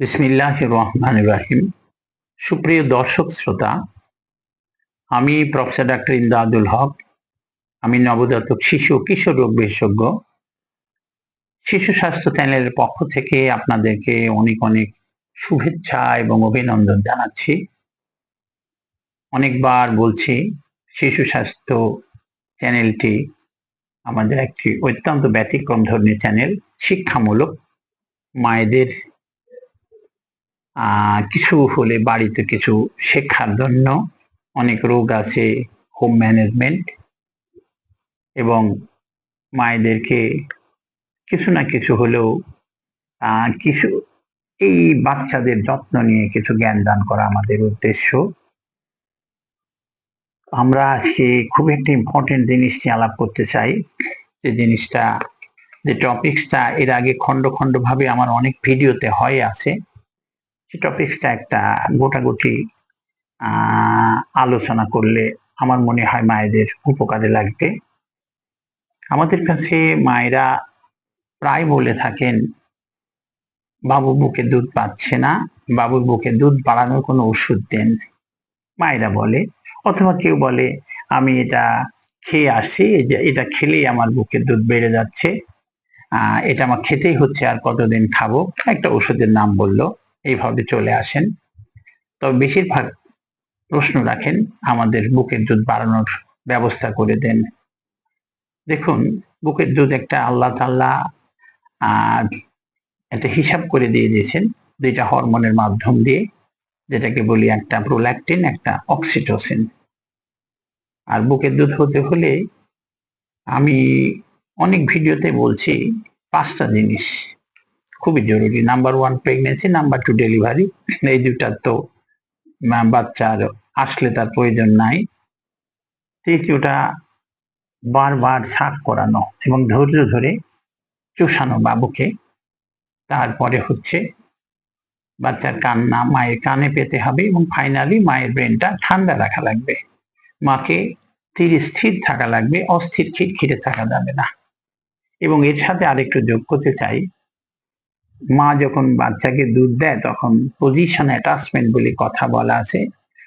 বিসমিল্লাহ রহমান রাহিম সুপ্রিয় দর্শক শ্রোতা, আমি প্রফেসর ডাক্তার ইমদাদুল হক, আমি নবজাতক শিশু কিশোর রোগ বিশেষজ্ঞ। শিশু স্বাস্থ্য চ্যানেলের পক্ষ থেকে আপনাদেরকে অনেক অনেক শুভেচ্ছা এবং অভিনন্দন জানাচ্ছি। অনেকবার বলছি, শিশু স্বাস্থ্য চ্যানেলটি আমাদের একটি অত্যন্ত ব্যতিক্রম ধরনের চ্যানেল, শিক্ষামূলক, মায়েদের কিছু হলে বাড়িতে কিছু শেখার জন্য অনেক রোগ আছে হোম ম্যানেজমেন্ট এবং মায়েদেরকে কিছু না কিছু হলেও কিছু এই বাচ্চাদের যত্ন নিয়ে কিছু জ্ঞান দান করা আমাদের উদ্দেশ্য। আমরা আজকে খুব একটা ইম্পর্টেন্ট জিনিস নিয়ে আলাপ করতে চাই। যে জিনিসটা, যে টপিকসটা এর আগে খণ্ড ভাবে আমার অনেক ভিডিওতে হয়, আছে। টপিকসটা একটা গোটাগুটি আলোচনা করলে আমার মনে হয় মায়েদের উপকারে লাগবে। আমাদের কাছে মায়েরা প্রায় বলে থাকেন বাবু বুকে দুধ পাচ্ছে না, বাবুর বুকে দুধ বাড়ানোর কোনো ওষুধ দেন মায়েরা বলে, অথবা কেউ বলে, আমি এটা খেয়ে এই এটা খেলেই আমার বুকে দুধ বেড়ে যাচ্ছে এটা আমার খেতেই হচ্ছে, আর কতদিন খাব? একটা ওষুধের নাম বলল। এইভাবে চলে আসেন। তবে বেশিরভাগ প্রশ্ন রাখেন, আমাদের বুকের দুধ বাড়ানোর ব্যবস্থা করে দেন। দেখুন, বুকের দুধ একটা আল্লাহ তাল্লাহ আর একটা হিসাব করে দিয়ে দিয়েছেন, দুইটা হরমোনের মাধ্যম দিয়ে, যেটাকে বলি একটা প্রোল্যাকটিন একটা অক্সিটোসিন আর বুকের দুধ হতে হলে আমি অনেক ভিডিওতে বলছি, পাঁচটা জিনিস খুবই জরুরি। Number one pregnancy number two delivery এই দুটার তো বাচ্চার আসলে তার প্রয়োজন নাই। তৃতীয়টা, বারবার শাক করানো এবং ধৈর্য ধরে চুষানো বাবুকে। তারপরে হচ্ছে বাচ্চার কান্না, মায়ের কানে পেতে হবে এবং ফাইনালি মায়ের ব্রেনটা ঠান্ডা রাখা লাগবে। মাকে স্থির স্থির থাকা লাগবে, অস্থির খিটখিটে থাকা যাবে না। এবং এর সাথে আরেকটু যোগ করতে চাই মা যখন বাচ্চাকে দুধ দেয়, তখন পজিশন অ্যাটাচমেন্ট বলে কথা বলা আছে।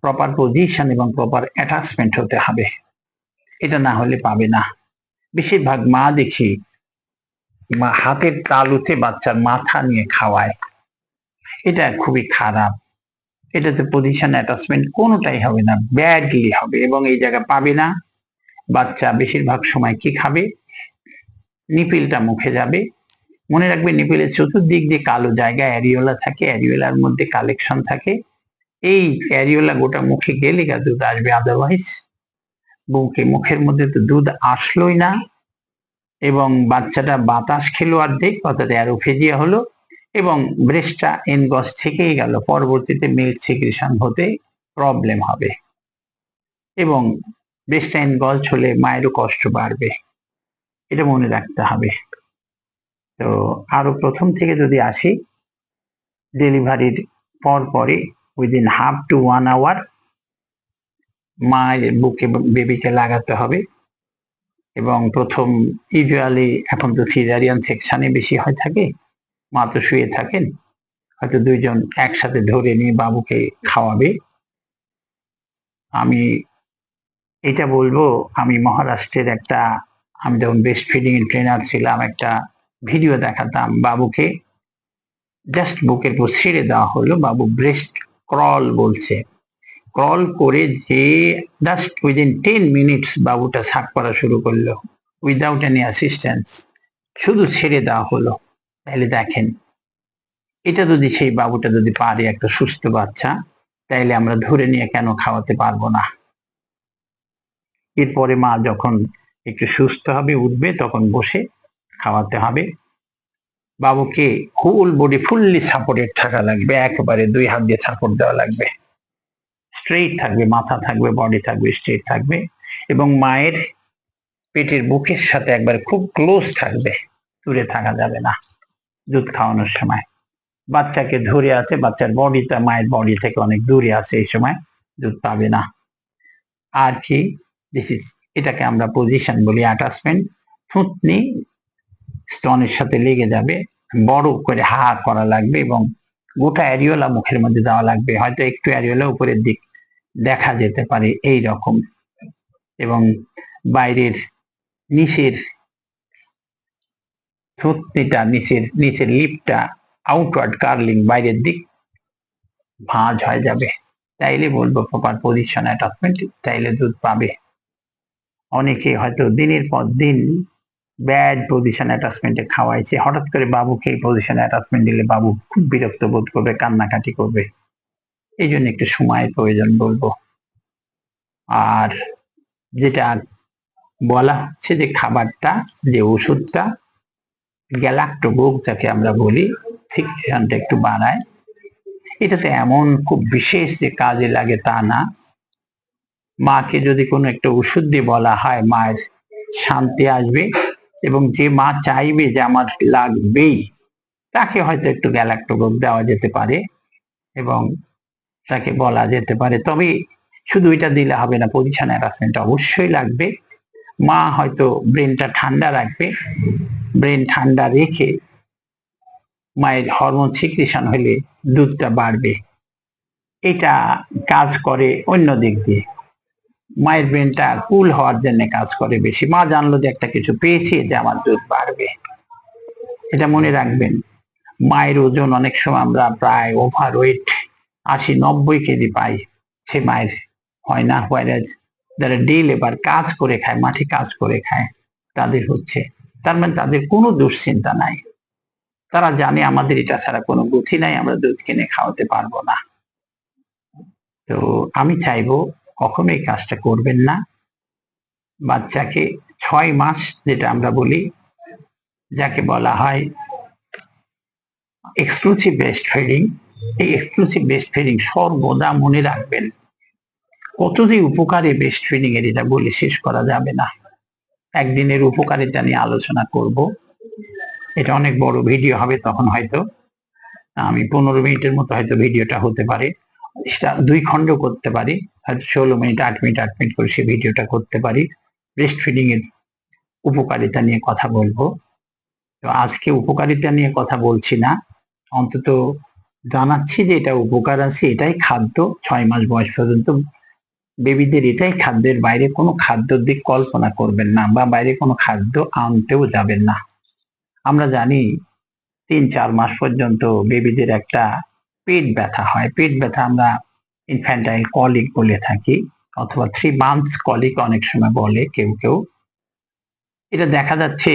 প্রপার পজিশন এবং প্রপার অ্যাটাচমেন্ট হতে হবে। এটা না হলে পাবে না। বেশিরভাগ মা দেখি মা হাতের তালুতে বাচ্চার মাথা নিয়ে খাওয়ায়। এটা খুবই খারাপ। এটাতে পজিশন অ্যাটাচমেন্ট কোনোটাই হবে না ব্যাডলি হবে এবং এই জায়গা পাবে না। বাচ্চা বেশিরভাগ সময় কি খাবে? নিপিলটা মুখে যাবে। মনে রাখবে নিপিলের চতুর্দিক দিয়ে কালো জায়গা অ্যারিওলা থাকে, অ্যারিওলার মধ্যে কালেকশন থাকে। এই অ্যারিওলা গোটা মুখে গেলে গা দুধ আসবে আদারওয়াইজ বুকে মুখের মধ্যে তো দুধ আসলোই না। এবং বাচ্চাটা বাতাস খেলো অর্ধেক, অর্থাৎ অ্যারোফেজিয়া হলো। এবং ব্রেস্টটা এনগস থেকেই গেল। পরবর্তীতে মিল্ক সিক্রেশন হতে প্রবলেম হবে। এবং ব্রেস্টটা এনগস হলে মায়েরও কষ্ট বাড়বে। এটা মনে রাখতে হবে। তো আরও প্রথম থেকে যদি আসি ডেলিভারির পর পরে within half to one hour মায়ের বুকে বেবিকে লাগাতে হবে এবং প্রথম ইউজুয়ালি এখন তো সিজারিয়ান সেকশানে বেশি হয় থাকে, মা তো শুয়ে থাকেন, হয়তো দুইজন একসাথে ধরে নিয়ে বাবুকে খাওয়াবে। আমি এটা বলব, আমি মহারাষ্ট্রের একটা, আমি যখন বেস্ট ফিডিং ট্রেনার ছিলাম, একটা ভিডিও দেখাতাম বাবুকে। জাস্ট বুকের উপর ছেড়ে দেওয়া হলো। বাবু ব্রেস্ট ক্রল বলছে। ক্রল করে যে জাস্ট উইদিন টেন মিনিটস বাবুটা শাক করা শুরু করল। উইদাউট এনি অ্যাসিস্ট্যান্স শুধু ছেড়ে দেওয়া হলো। তাহলে দেখেন, এটা যদি সেই বাবুটা যদি পারে একটা সুস্থ বাচ্চা, তাইলে আমরা ধরে নিয়ে কেন খাওয়াতে পারব না? এরপরে মা যখন একটু সুস্থ হবে, উঠবে, তখন বসে খাওয়াতে হবে। বাবুকে হোল বডি ফুললি সাপোর্টেড থাকা লাগবে। একেবারে দুই হাত দিয়ে সাপোর্ট দেওয়া লাগবে। স্ট্রেইট থাকবে, মাথা থাকবে বডি থাকবে স্ট্রেইট থাকবে। এবং মায়ের পেটের বুকের সাথে একবার খুব ক্লোজ থাকবে। দূরে থাকা যাবে না। দুধ খাওয়ানোর সময়। বাচ্চাকে ধরে আছে, বাচ্চার বডিটা মায়ের বডি থেকে অনেক দূরে আছে এই সময়। দুধ পাবে না। আর কি? দিস ইজ এটাকে আমরা পজিশন বলি অ্যাটাচমেন্ট থুতনি স্তনের সাথে লেগে যাবে, বড় করে হা করা লাগবে এবং গোটা অ্যারিওলা মুখের মধ্যে দেওয়া লাগবে। হয়তো একটু অ্যারিওলা উপরের দিক দেখা যেতে পারে এই রকম এবং বাইরের নিচের থুতনিটা, নিচের নিচের লিপটা আউটওয়ার্ড কার্লিং বাইরের দিক ভাঁজ হয়ে যাবে। তাইলে বলব প্রপার পজিশন অ্যাটাচমেন্ট তাইলে দুধ পাবে। অনেকে হয়তো দিনের পর দিন ব্যাড পজিশন অ্যাটাচমেন্টে খাওয়াইছে। হঠাৎ করে বাবুকে এই পজিশন অ্যাটাচমেন্ট দিলে বাবু খুব বিরক্ত বোধ করবে, কান্নাকাটি করবে। এই জন্য একটু সময়ের প্রয়োজন বলব। আর যেটা বলা হচ্ছে যে খাবারটা, যে ওষুধটা গ্যালাক্টোবোগ যাকে আমরা বলি সিকুয়েশনটা একটু বাড়ায়। এটাতে এমন খুব বিশেষ যে কাজে লাগে তা না। মাকে যদি কোনো একটা ওষুধ দিয়ে বলা হয়, মায়ের শান্তি আসবে। এবং যে মা চাইবে যে আমার লাগবেই, তাকে হয়তো একটু গ্যালাক্টোবোগ দেওয়া যেতে পারে এবং তাকে বলা যেতে পারে। তবে শুধু এটা দিলে হবে না পজিশন অ্যাটাচমেন্ট অবশ্যই লাগবে। মা হয়তো ব্রেনটা ঠান্ডা রাখবে। ব্রেন ঠান্ডা রেখে মায়ের হরমোন সিক্রেশন হলে দুধটা বাড়বে। এটা কাজ করে অন্য দিক দিয়ে। মায়ের ব্রেনটা কুল হওয়ার জন্য কাজ করে বেশি। মা জানলো যে একটা কিছু পেয়েছি, যে আমার দুধ বাড়বে। এটা মনে রাখবেন, মায়ের ওজন অনেক সময় আমরা প্রায় ওভার ওয়েট আশি, নব্বই কেজি পাই। সে মায়ের হয় না হোয়ারাজ যারা ডে লেবার কাজ করে খায়, মাঠে কাজ করে খায়, তাদের হচ্ছে। তার মানে তাদের কোনো দুশ্চিন্তা নাই। তারা জানে আমাদের এটা ছাড়া কোনো গতি নাই, আমরা দুধ কিনে খাওয়াতে পারব না। তো আমি চাইব কখনো এই কাজটা করবেন না। বাচ্চাকে ছয় মাস যেটা আমরা বলি, যাকে বলা হয় এক্সক্লুসিভ বেস্ট ফিডিং এই এক্সক্লুসিভ বেস্ট ফিডিং সর্বদা মনে রাখবেন, কত যে উপকারে বেস্ট ফিডিং এর এটা বলে শেষ করা যাবে না। একদিনের উপকারিতা নিয়ে আলোচনা করব। এটা অনেক বড় ভিডিও হবে তখন হয়তো, আমি পনেরো মিনিটের মতো হয়তো ভিডিওটা হতে পারে, সেটা দুই খণ্ড করতে পারি। হয়তো ষোলো মিনিট, আট মিনিট আট মিনিট করে সে ভিডিওটা করতে পারি। ব্রেস্ট ফিডিং এর উপকারিতা নিয়ে কথা বলব। তো আজকে উপকারিতা নিয়ে কথা বলছি না। অন্তত জানাচ্ছি যে এটা উপকার আছে, এটাই খাদ্য। ছয় মাস বয়স পর্যন্ত বেবিদের এটাই খাদ্যের বাইরে কোনো খাদ্যর দিক কল্পনা করবেন না বা বাইরে কোনো খাদ্য আনতেও যাবেন না। আমরা জানি তিন, চার মাস পর্যন্ত বেবিদের একটা পেট ব্যথা হয়। পেট ব্যথা আমরা ইনফ্যান্টাইল কলিক বলে থাকি, অথবা থ্রি মান্থস কলিক অনেক সময় বলে কেউ কেউ। এটা দেখা যাচ্ছে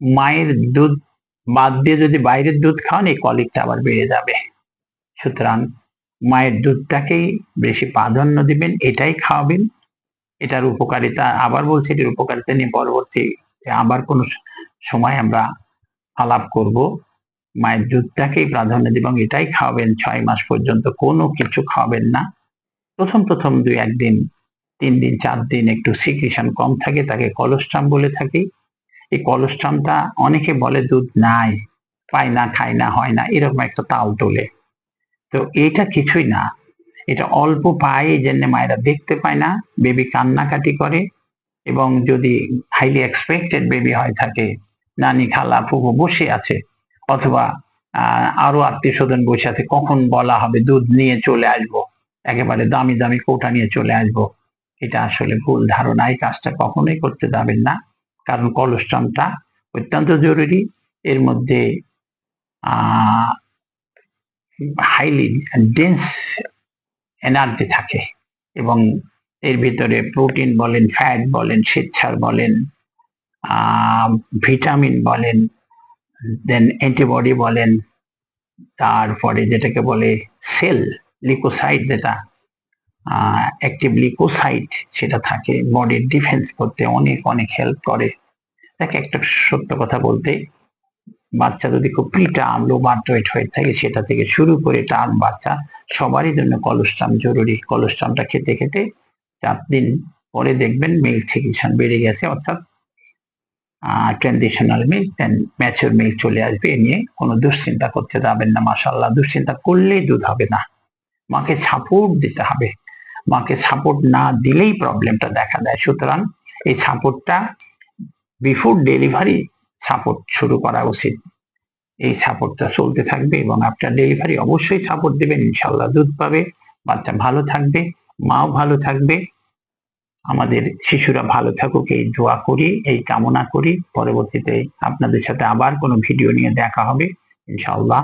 মায়ের দুধ বাদ দিয়ে যদি বাইরের দুধ খাওয়ান এই কলিকটা আবার বেড়ে যাবে। সুতরাং মায়ের দুধটাকেই বেশি প্রাধান্য দিবেন, এটাই খাওয়াবেন। এটার উপকারিতা, আবার বলছি এটার উপকারিতা নিয়ে পরবর্তী আবার কোনো সময় আমরা আলাপ করব। মায়ের দুধটাকেই প্রাধান্য এবং এটাই খাওয়াবেন ছয় মাস পর্যন্ত, কোনো কিছু খাওয়াবেন না। প্রথম প্রথম দুই একদিন, তিন দিন, চার দিন একটু সিক্রিশন কম থাকে, তাকে কলস্ট্রাম বলে থাকি। এই কলস্ট্রামটা অনেকে বলে দুধ নাই, পায় না, খায় না, হয় না, এরকম একটা তাল তোলে। তো এটা কিছুই না, এটা অল্প পায় এই জন্য মায়েরা দেখতে পায় না বেবি কান্নাকাটি করে এবং যদি হাইলি এক্সপেক্টেড বেবি হয়, থাকে, নানি, খালা, ফুফু বসে আছে অথবা আরও আত্মীয় স্বজন বসে আছে, কখন বলা হবে, দুধ নিয়ে চলে আসব, একেবারে দামি দামি কোটা নিয়ে চলে আসব, এটা আসলে ভুল ধারণা, এই কাজটা কখনোই করতে যাবেন না, কারণ কলস্ট্রামটা অত্যন্ত জরুরি, এর মধ্যে হাইলি ডেন্স এনার্জি থাকে এবং এর ভিতরে প্রোটিন বলেন ফ্যাট বলেন স্বেচ্ছার বলেন ভিটামিন বলেন দেন অ্যান্টিবডি বলেন, তারপরে যেটাকে বলে সেল লিকোসাইট যেটা অ্যাক্টিভ লিকোসাইট সেটা থাকে বডির ডিফেন্স করতে অনেক অনেক হেল্প করে। দেখ, একটা সত্য কথা বলতে, বাচ্চা যদি খুব প্রিটার্ম লো বার্থ ওয়েট হয়ে থাকে, সেটা থেকে শুরু করে টার্ম বাচ্চা, সবারই জন্য কলস্ট্রাম জরুরি। কলস্ট্রামটা খেতে খেতে চার দিন পরে দেখবেন মিল্ক সিকিউশন বেড়ে গেছে, অর্থাৎ transitional milk then mature milk চলে আসবে, এ নিয়ে কোনো দুশ্চিন্তা করতে যাবেন না মাসাল্লাহ দুশ্চিন্তা করলেই দুধ হবে না। মাকে সাপোর্ট দিতে হবে। মাকে সাপোর্ট না দিলেই প্রবলেমটা দেখা দেয়। সুতরাং এই সাপোর্টটা বিফোর ডেলিভারি সাপোর্ট শুরু করা উচিত। এই সাপোর্টটা চলতে থাকবে এবং আপনার ডেলিভারি অবশ্যই সাপোর্ট দেবেন। ইনশাল্লাহ দুধ পাবে, বাচ্চা ভালো থাকবে, মাও ভালো থাকবে। আমাদের শিশুরা ভালো থাকুক, এই দোয়া করি, এই কামনা করি। পরবর্তীতে আপনাদের সাথে আবার কোনো ভিডিও নিয়ে দেখা হবে, ইনশাআল্লাহ।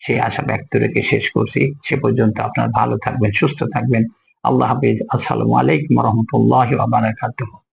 সেই আশা ব্যক্ত রেখে শেষ করছি। সে পর্যন্ত আপনারা ভালো থাকবেন, সুস্থ থাকবেন। আল্লাহ হাফিজ। আসসালামু আলাইকুম রহমতুল্লাহ বারাকাতুহ।